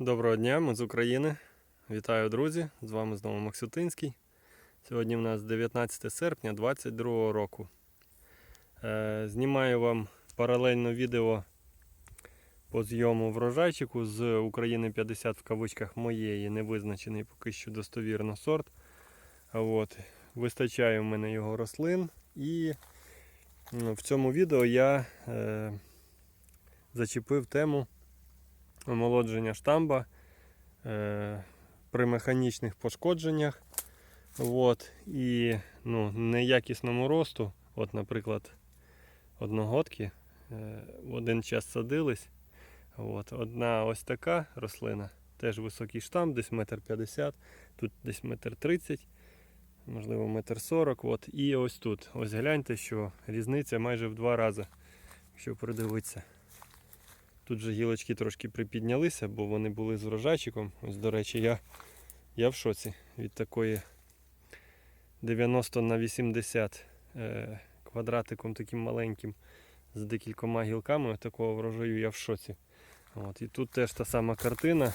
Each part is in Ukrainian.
Доброго дня, ми з України. Вітаю, друзі! З вами знову Максютинський. Сьогодні у нас 19 серпня 2022 року. Е, знімаю вам паралельно відео по зйому врожайчику з України 50 в кавичках моєї, невизначений поки що достовірно сорт. От, вистачає в мене його рослин. І в цьому відео я е, зачепив тему омолодження штамба е, при механічних пошкодженнях. От, і ну, неякісному росту. От, наприклад, одногодки е, в один час садились. От, одна ось така рослина, теж високий штамп, десь метр п'ятдесят, тут десь метр тридцять, можливо, метр сорок. І ось тут. Ось гляньте, що різниця майже в два рази, якщо придивитися. Тут же гілочки трошки припіднялися, бо вони були з врожайчиком. Ось, до речі, я, я в шоці від такої 90 на 80 е, квадратиком таким маленьким з декількома гілками такого врожаю я в шоці. От, і тут теж та сама картина.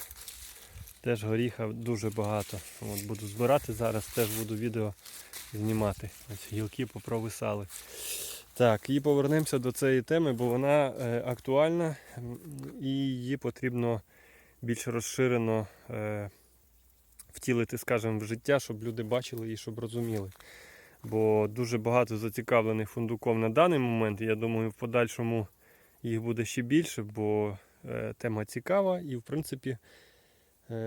Теж горіха дуже багато. От, буду збирати зараз, теж буду відео знімати. Ось гілки попровисали. Так, і повернемося до цієї теми, бо вона е, актуальна і її потрібно більш розширено е, втілити, скажімо, в життя, щоб люди бачили і щоб розуміли. Бо дуже багато зацікавлених фундуков на даний момент. Я думаю, в подальшому їх буде ще більше, бо е, тема цікава і, в принципі,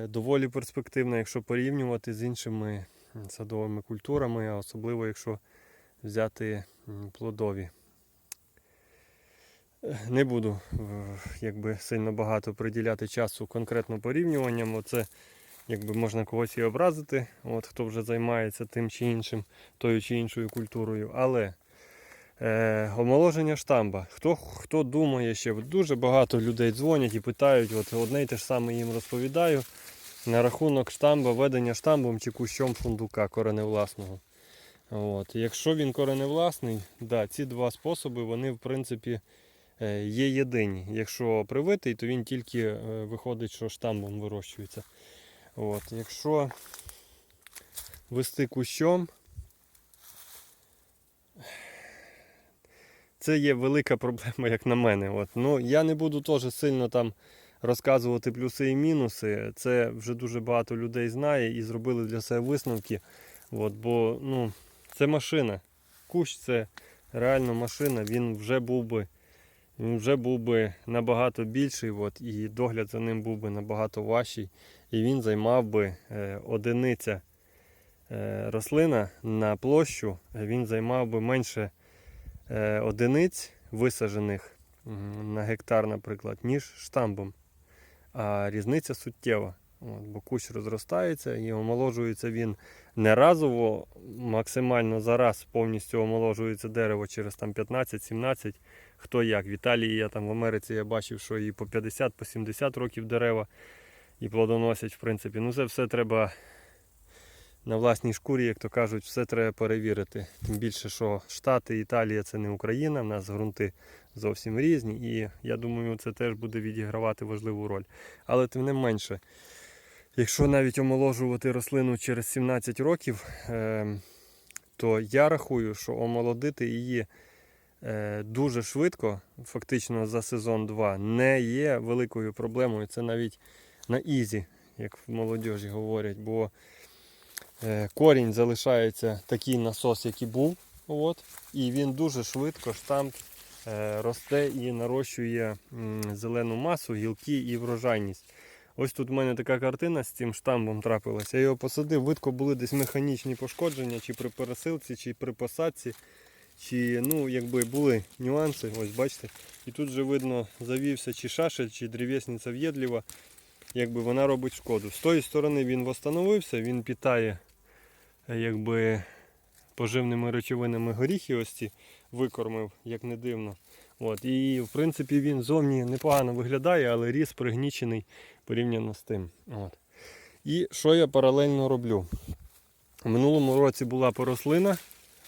доволі перспективна, якщо порівнювати з іншими садовими культурами, а особливо якщо взяти плодові. Не буду е, якби, сильно багато приділяти часу конкретно порівнюванням. Оце якби можна когось і образити, от, хто вже займається тим чи іншим, тою чи іншою культурою. Але е, омоложення штамба. Хто, хто думає ще, дуже багато людей дзвонять і питають, от одне й те ж саме їм розповідаю на рахунок штамба, ведення штамбом чи кущом фундука кореневласного. От. Якщо він кореневласний, да, ці два способи вони в принципі е, є єдині. Якщо привитий, то він тільки е, виходить, що штамбом вирощується. От. Якщо вести кущом, це є велика проблема, як на мене. От. Ну, я не буду теж сильно там розказувати плюси і мінуси. Це вже дуже багато людей знає і зробили для себе висновки. От, бо ну, це машина. Кущ це реально машина, він вже був би. Він вже був би набагато більший, от, і догляд за ним був би набагато важчий. І він займав би е, одиниця е, рослина на площу, він займав би менше е, одиниць висаджених на гектар, наприклад, ніж штамбом. А різниця суттєва. От, бо кущ розростається і омоложується він не разово, максимально зараз повністю омоложується дерево через там 15-17, хто як. В Італії я там в Америці я бачив, що і по 50-70 по 70 років дерева і плодоносять, в принципі. Ну це все треба на власній шкурі, як то кажуть, все треба перевірити. Тим більше, що Штати, Італія це не Україна, в нас ґрунти зовсім різні, і я думаю, це теж буде відігравати важливу роль. Але тим не менше, якщо навіть омоложувати рослину через 17 років, е, то я рахую, що омолодити її е, дуже швидко, фактично за сезон 2, не є великою проблемою. Це навіть на ізі, як в молодіжі говорять, бо е, корінь залишається такий насос, який був. От, і він дуже швидко штамп е, росте і нарощує зелену масу, гілки і врожайність. Ось тут в мене така картина з цим штамбом трапилася. Я його посадив, видко були десь механічні пошкодження, чи при пересилці, чи при посадці, чи ну, якби були нюанси, ось бачите. І тут вже видно завівся чи шашель, чи древесниця в'єдлива, якби вона робить шкоду. З тої сторони він встановився, він питає е, якби, поживними речовинами горіхи ось ці викормив, як не дивно. От, і в принципі він зовні непогано виглядає, але ріс пригнічений порівняно з тим. От. І що я паралельно роблю? У минулому році була порослина.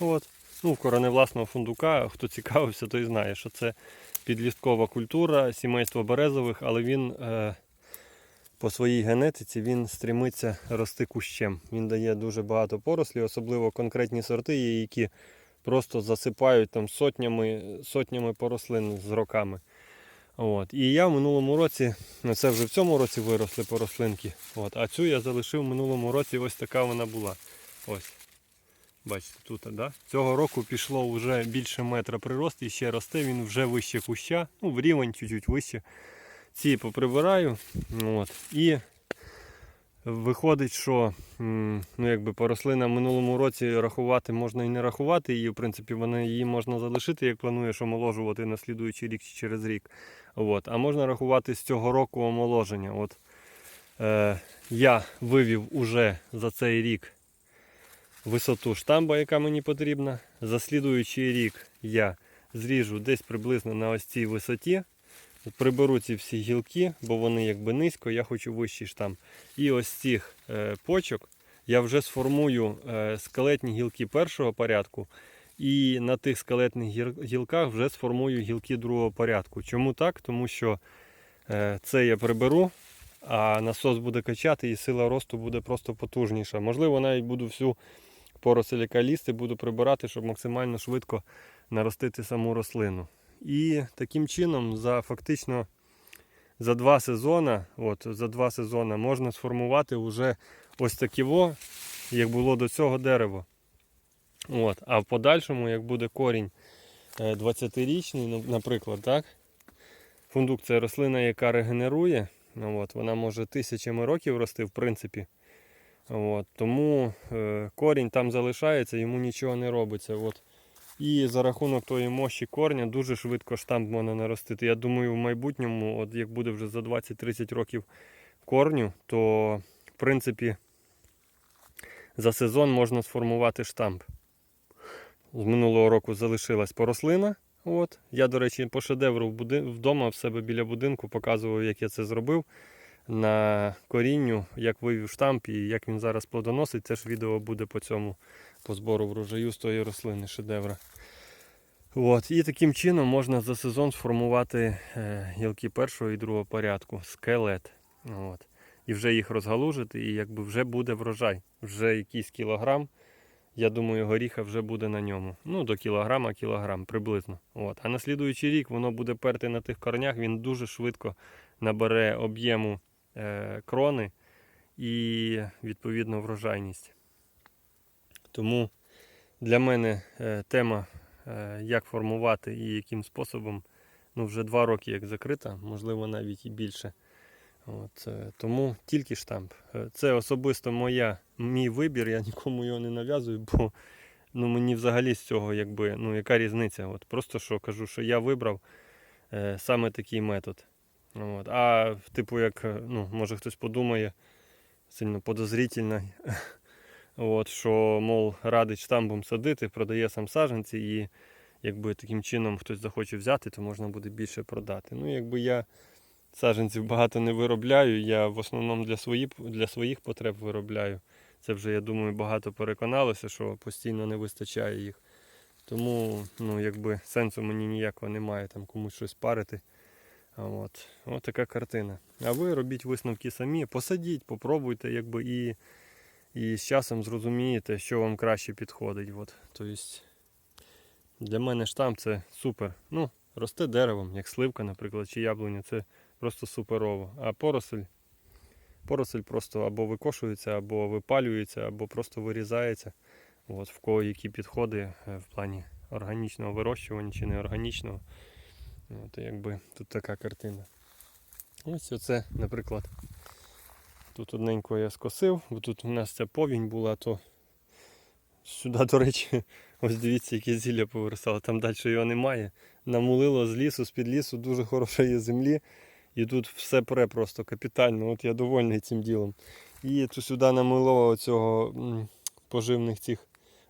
От. Ну, кореневласного фундука. Хто цікавився, той знає, що це підлісткова культура, сімейство березових, але він е, по своїй генетиці він стремиться рости кущем. Він дає дуже багато порослі, особливо конкретні сорти які просто засипають там сотнями, сотнями порослин з роками. От. І я в минулому році, ну це вже в цьому році виросли порослинки. От. А цю я залишив в минулому році, ось така вона була. Ось. Бачите, тут, да? Цього року пішло вже більше метра прирост і ще росте, він вже вище куща, ну в рівень чуть-чуть вище. Ці поприбираю. От. І виходить, що ну, якби по рослинам минулому році рахувати можна і не рахувати її. В принципі, вона, її можна залишити, як плануєш омоложувати на слідуючий рік чи через рік. От. А можна рахувати з цього року омоложення. От, е, я вивів уже за цей рік висоту штамба, яка мені потрібна. За слідуючий рік я зріжу десь приблизно на ось цій висоті. Приберу ці всі гілки, бо вони якби низько, я хочу вищий штамп. І ось цих е, почок я вже сформую е, скелетні гілки першого порядку. І на тих скелетних гілках вже сформую гілки другого порядку. Чому так? Тому що е, це я приберу, а насос буде качати і сила росту буде просто потужніша. Можливо, навіть буду всю поросль, яка лізти, буду прибирати, щоб максимально швидко наростити саму рослину. І таким чином за фактично за два сезони, от, за два сезони можна сформувати вже ось таківо, як було до цього дерево. От. А в подальшому, як буде корінь е, 20-річний, ну, наприклад, так? фундук це рослина, яка регенерує. Ну, От, вона може тисячами років рости, в принципі. От, тому е, корінь там залишається, йому нічого не робиться. От. І за рахунок тої мощі корня дуже швидко штамп можна наростити. Я думаю, в майбутньому, от як буде вже за 20-30 років корню, то в принципі за сезон можна сформувати штамп. З минулого року залишилась порослина. От. Я, до речі, по шедевру вдома в себе біля будинку показував, як я це зробив на корінню, як вивів штамп і як він зараз плодоносить. Теж відео буде по цьому, по збору врожаю з тої рослини шедевра. От. І таким чином можна за сезон сформувати е, гілки першого і другого порядку, скелет. От. І вже їх розгалужити, і якби вже буде врожай. Вже якийсь кілограм. Я думаю, горіха вже буде на ньому. Ну, до кілограма, кілограм приблизно. От. А на слідуючий рік воно буде перти на тих корнях, він дуже швидко набере об'єму е, крони і відповідно врожайність. Тому для мене е, тема, е, як формувати і яким способом, ну вже два роки як закрита, можливо навіть і більше. От, е, тому тільки штамп. Це особисто моя, мій вибір, я нікому його не нав'язую, бо ну, мені взагалі з цього якби, ну, яка різниця. От, просто що кажу, що я вибрав е, саме такий метод. От. А типу, як, ну, може хтось подумає, сильно подозрительно, от, що, мов, радить штампом садити, продає сам саджанці, і якби таким чином хтось захоче взяти, то можна буде більше продати. Ну, якби я саджанців багато не виробляю, я в основному для, свої, для своїх потреб виробляю. Це вже, я думаю, багато переконалося, що постійно не вистачає їх. Тому ну, якби сенсу мені ніякого немає там комусь щось парити. От. От така картина. А ви робіть висновки самі, посадіть, попробуйте, якби і, і з часом зрозумієте, що вам краще підходить. От. Тобто, для мене штамп це супер. Ну, росте деревом, як сливка, наприклад, чи яблуня, це просто суперово. А поросль, поросль просто або викошується, або випалюється, або просто вирізається. От, в кого які підходи е, в плані органічного вирощування чи неорганічного. От, якби тут така картина. Ось оце, наприклад, тут одненько я скосив, бо тут у нас ця повінь була, то сюди, до речі, ось дивіться, яке зілля повиростало, там далі його немає. Намулило з лісу, з-під лісу дуже хорошої землі. І тут все пре просто капітально. От я довольний цим ділом. І тут сюди намило оцього поживних цих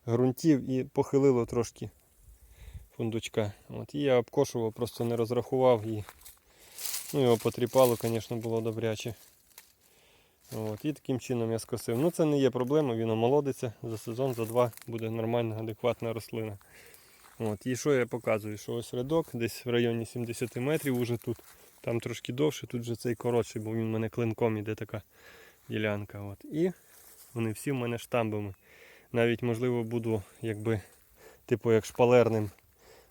ґрунтів і похилило трошки фундучка. От, і я обкошував, просто не розрахував і ну, його потріпало, звісно, було добряче. От, і таким чином я скосив. Ну це не є проблема, він омолодиться за сезон, за два буде нормальна, адекватна рослина. От, і що я показую? Що ось рядок, десь в районі 70 метрів уже тут Там трошки довше, тут же цей коротший, бо він в мене клинком іде така ділянка. От. І вони всі в мене штамбами. Навіть, можливо, буду якби, типу, як шпалерним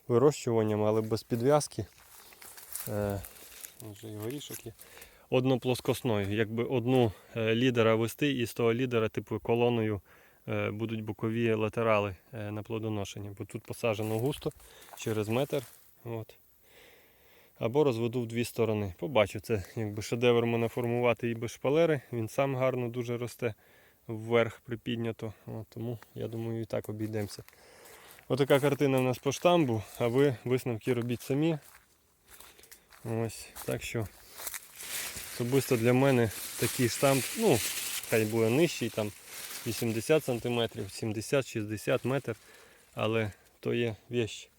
вирощуванням, але без підв'язки. Е, вже і горішок є. Одноплоскосною. Якби одну е, лідера вести і з того лідера, типу, колоною е, будуть бокові латерали е, на плодоношення. Бо тут посаджено густо через метр. От. Або розведу в дві сторони. Побачу, це якби шедевр мене формувати і без шпалери. Він сам гарно дуже росте вверх припіднято. От, тому я думаю і так обійдемося. Отака картина в нас по штамбу, а ви висновки робіть самі. Ось, так що особисто для мене такий штамп, ну, хай буде нижчий, там 80 см, 70-60 метр, але то є вещь.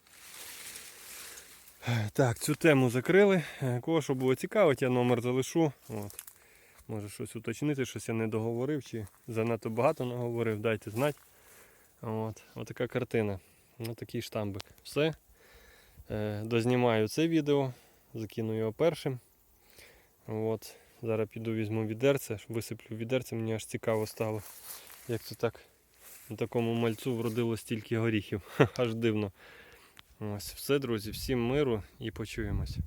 Так, цю тему закрили. Е, Кого що було цікаво, я номер залишу. От. Може щось уточнити, щось я не договорив, чи занадто багато наговорив, дайте знати. От. Отака картина. Ось такий штамбик. Все. Е, дознімаю це відео, закину його першим. От. Зараз піду візьму відерце, висиплю відерце, мені аж цікаво стало. Як це так на такому мальцю вродило стільки горіхів. Аж дивно. Ось все, друзі, всім миру і почуємось.